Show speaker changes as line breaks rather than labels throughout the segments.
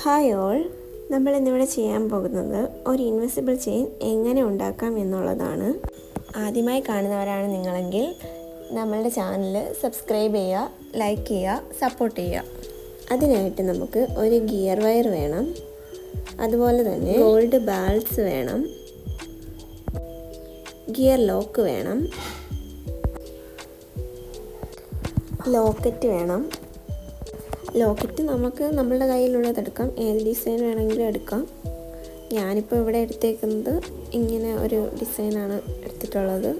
Hi all നമ്മൾ ഇന്നിവിടെ ചെയ്യാൻ പോകുന്നത് ഒരു ഇൻവിസിബിൾ ചെയിൻ എങ്ങനെ ഉണ്ടാക്കാം എന്നുള്ളതാണ്. ആദ്യമായി കാണുന്നവരാണ് നിങ്ങളെങ്കിൽ നമ്മളുടെ ചാനൽ സബ്സ്ക്രൈബ് ചെയ്യുക ലൈക്ക് ചെയ്യുക സപ്പോർട്ട് ചെയ്യുക. അതിനായിട്ട് നമുക്ക് ഒരു ഗിയർ വയർ വേണം. അതുപോലെ തന്നെ ഗോൾഡ് ബാൾസ് വേണം. ഗിയർ ലോക്ക് വേണം. ലോക്കറ്റ് വേണം. ലോക്കറ്റ് നമുക്ക് നമ്മളുടെ കയ്യിലുള്ളത് എടുക്കാം. ഏത് ഡിസൈൻ വേണമെങ്കിലും എടുക്കാം. ഞാനിപ്പോൾ ഇവിടെ എടുത്തേക്കുന്നത് ഇങ്ങനെ ഒരു ഡിസൈനാണ് എടുത്തിട്ടുള്ളത്.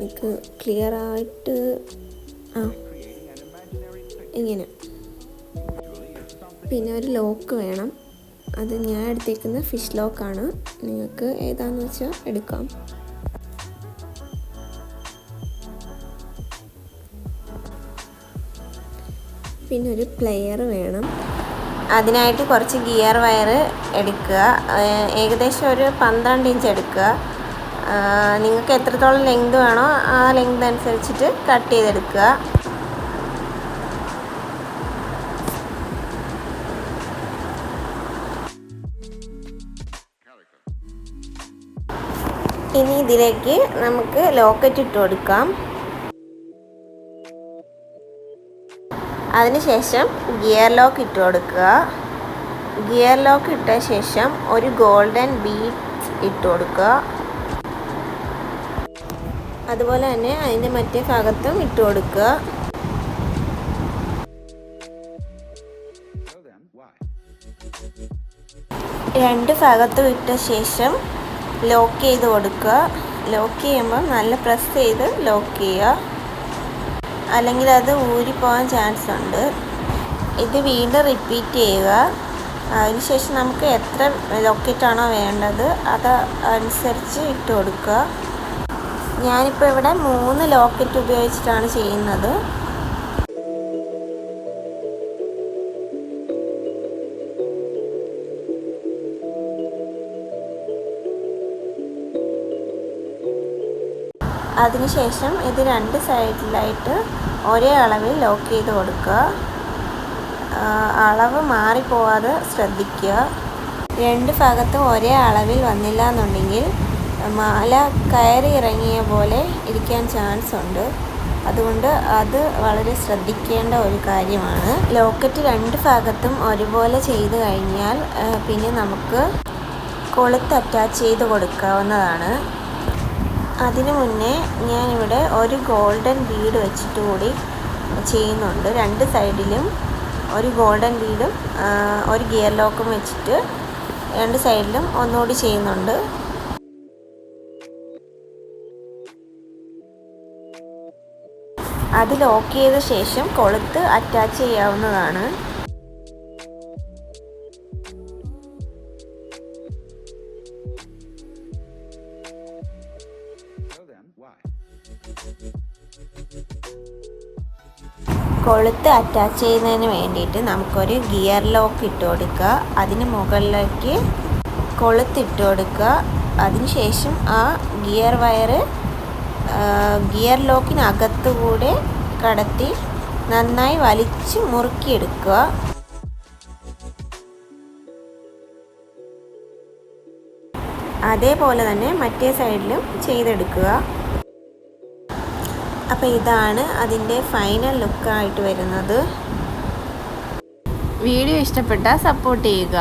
എനിക്ക് ക്ലിയർ ആയിട്ട് ആ ഇങ്ങനെ. പിന്നെ ഒരു ലോക്ക് വേണം. അത് ഞാൻ എടുത്തേക്കുന്ന ഫിഷ് ലോക്കാണ് നിങ്ങൾക്ക് ഏതാണെന്ന് വെച്ചാൽ എടുക്കാം. പിന്നെ ഒരു പ്ലെയർ വേണം. അതിനായിട്ട് കുറച്ച് ഗിയർ വയർ എടുക്കുക. ഏകദേശം ഒരു പന്ത്രണ്ട് ഇഞ്ച് എടുക്കുക. നിങ്ങൾക്ക് എത്രത്തോളം ലെങ്ത് വേണോ ആ ലെങ്ത് അനുസരിച്ചിട്ട് കട്ട് ചെയ്തെടുക്കുക. ഇനി ഇതിലേക്ക് നമുക്ക് ലോക്കറ്റ് ഇട്ട് കൊടുക്കാം. അതിനുശേഷം ഗിയർ ലോക്ക് ഇട്ട് കൊടുക്കുക. ഗിയർ ലോക്ക് ഇട്ട ശേഷം ഒരു ഗോൾഡൻ ബീഡ്സ് ഇട്ട് കൊടുക്കുക. അതുപോലെ തന്നെ അതിന്റെ മറ്റേ ഭാഗത്തും ഇട്ട് കൊടുക്കുക? രണ്ട് ഭാഗത്തും ഇട്ട ശേഷം ലോക്ക് ചെയ്ത് കൊടുക്കുക. ലോക്ക് ചെയ്യുമ്പോൾ നല്ല പ്രസ് ചെയ്ത് ലോക്ക് ചെയ്യുക. അല്ലെങ്കിൽ അത് ഊരിപ്പോകാൻ ചാൻസ് ഉണ്ട്. ഇത് വീണ്ടും റിപ്പീറ്റ് ചെയ്യുക. അതിനുശേഷം നമുക്ക് എത്ര ലോക്കറ്റാണോ വേണ്ടത് അത് അനുസരിച്ച് ഇട്ട് കൊടുക്കുക. ഞാനിപ്പോൾ ഇവിടെ മൂന്ന് ലോക്കറ്റ് ഉപയോഗിച്ചിട്ടാണ് ചെയ്യുന്നത്. അതിനുശേഷം ഇത് രണ്ട് സൈഡിലായിട്ട് ഒരേ അളവിൽ ലോക്ക് ചെയ്ത് കൊടുക്കുക. അളവ് മാറിപ്പോവാതെ ശ്രദ്ധിക്കുക. രണ്ട് ഭാഗത്തും ഒരേ അളവിൽ വന്നില്ല എന്നുണ്ടെങ്കിൽ മാല കയറി ഇറങ്ങിയ പോലെ ഇരിക്കാൻ ചാൻസ് ഉണ്ട്. അതുകൊണ്ട് അത് വളരെ ശ്രദ്ധിക്കേണ്ട ഒരു കാര്യമാണ്. ലോക്കറ്റ് രണ്ട് ഭാഗത്തും ഒരുപോലെ ചെയ്ത് കഴിഞ്ഞാൽ പിന്നെ നമുക്ക് കൊളുത്ത് അറ്റാച്ച് ചെയ്ത് കൊടുക്കാവുന്നതാണ്. അതിനു മുന്നേ ഞാനിവിടെ ഒരു ഗോൾഡൻ ബീഡ് വെച്ചിട്ട് കൂടി ചെയ്യുന്നുണ്ട്. രണ്ട് സൈഡിലും ഒരു ഗോൾഡൻ ബീഡും ഒരു ഗിയർ ലോക്കും വെച്ചിട്ട് രണ്ട് സൈഡിലും ഒന്നുകൂടി ചെയ്യുന്നുണ്ട്. അത് ലോക്ക് ചെയ്ത ശേഷം കൊളുത്ത് അറ്റാച്ച് ചെയ്യാവുന്നതാണ്. കൊളുത്ത് അറ്റാച്ച് ചെയ്യുന്നതിന് വേണ്ടിയിട്ട് നമുക്കൊരു ഗിയർ ലോക്ക് ഇട്ട് കൊടുക്കുക. അതിന് മുകളിലേക്ക് കൊളുത്ത് ഇട്ട് കൊടുക്കുക. അതിനുശേഷം ആ ഗിയർ വയറ് ഗിയർ ലോക്കിനകത്തുകൂടെ കടത്തി നന്നായി വലിച്ച് മുറുക്കിയെടുക്കുക അതേപോലെ തന്നെ മറ്റേ സൈഡിലും ചെയ്തെടുക്കുക. അപ്പോൾ ഇതാണ് അതിന്റെ ഫൈനൽ ലുക്കായിട്ട് വരുന്നത്.
വീഡിയോ ഇഷ്ടപ്പെട്ടാൽ സപ്പോർട്ട് ചെയ്യുക.